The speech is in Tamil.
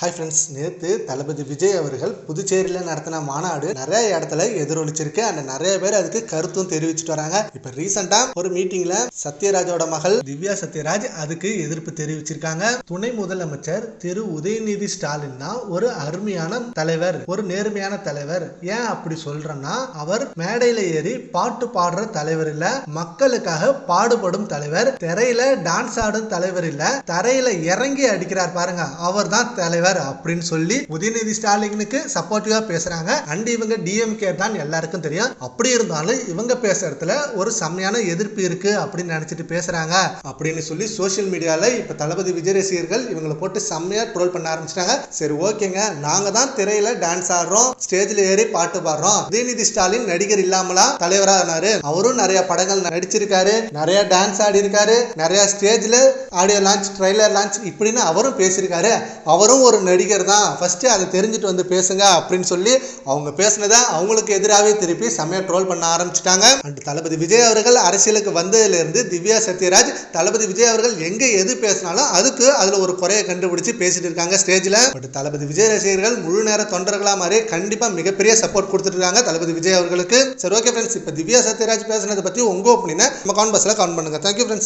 ஹாய் ஃப்ரெண்ட்ஸ் நேற்று தளபதி விஜய் அவர்கள் புதுச்சேரியில் நடத்தின மாநாடு நிறைய இடத்துல எதிரொலிச்சிருக்கு. அண்ட் நிறைய பேர் அதுக்கு கருத்தும் தெரிவிச்சுட்டு வராங்க. இப்போ ரீசெண்டாக ஒரு மீட்டிங்கில் சத்யராஜோட மகள் திவ்யா சத்யராஜ் அதுக்கு எதிர்ப்பு தெரிவிச்சிருக்காங்க. துணை முதலமைச்சர் திரு உதயநிதி ஸ்டாலின் தான் ஒரு அருமையான தலைவர் ஒரு நேர்மையான தலைவர். ஏன் அப்படி சொல்றேன்னா அவர் மேடையில் ஏறி பாட்டு பாடுற தலைவர் இல்ல மக்களுக்காக பாடுபடும் தலைவர். திரையில டான்ஸ் ஆடும் தலைவர் இல்ல தரையில இறங்கி அடிக்கிறார் பாருங்க அவர் தான் தலைவர். தலைவர் அப்படின்னு சொல்லி உதயநிதி ஸ்டாலினுக்கு சப்போர்ட்டிவா பேசுறாங்க. அண்ட் இவங்க டிஎம்கே தான் எல்லாருக்கும் தெரியும். அப்படி இருந்தாலும் இவங்க பேசுறதுல ஒரு செம்மையான எதிர்ப்பு இருக்கு அப்படின்னு நினைச்சிட்டு பேசுறாங்க. அப்படின்னு சொல்லி சோசியல் மீடியால இப்ப தளபதி விஜய் ரசிகர்கள் இவங்களை போட்டு செம்மையா ட்ரோல் பண்ண ஆரம்பிச்சிட்டாங்க. சரி ஓகேங்க. நாங்க தான் திரையில டான்ஸ் ஆடுறோம். ஸ்டேஜ்ல ஏறி பாட்டு பாடுறோம். உதயநிதி ஸ்டாலின் நடிகர் இல்லாமலா? தலைவரா இருந்தாரு. அவரும் நிறைய படங்கள் நடிச்சிருக்காரு. நிறைய டான்ஸ் ஆடி இருக்காரு நிறைய ஸ்டேஜ்ல ஆடியோ லான்ச் ட்ரைலர் லான்ச் இப்படின்னு அவரும் பேசியிருக்காரு. அவரும் ஒரு நடிகர் தான். ஃபர்ஸ்ட் அதை தெரிஞ்சுட்டு வந்து பேசுங்க அப்படின்னு சொல்லி அவங்க பேசினதை அவங்களுக்கு எதிராகவே திருப்பி செம்மையாக ட்ரோல் பண்ண ஆரம்பிச்சிட்டாங்க. அண்ட் தளபதி விஜய் அவர்கள் அரசியலுக்கு வந்ததுலேருந்து திவ்யா சத்யராஜ் தளபதி விஜய் அவர்கள் எங்கே எது பேசினாலும் அதுக்கு அதில் ஒரு குறையை கண்டுபிடிச்சி பேசிட்டு இருக்காங்க ஸ்டேஜ்ல. பட் தளபதி விஜய் ரசிகர்கள் முழு நேர தொண்டர்களாக மாதிரி கண்டிப்பாக மிகப்பெரிய சப்போர்ட் கொடுத்துட்டு இருக்காங்க தளபதி விஜய் அவர்களுக்கு. சரி ஓகே ஃப்ரெண்ட்ஸ் இப்போ திவ்யா சத்யராஜ் பேசுனதை பற்றி உங்கள் ஒப்பீனியனை நம்ம கான் பஸ்ஸில் கவுண்ட் பண்ணுங்க. Thank you friends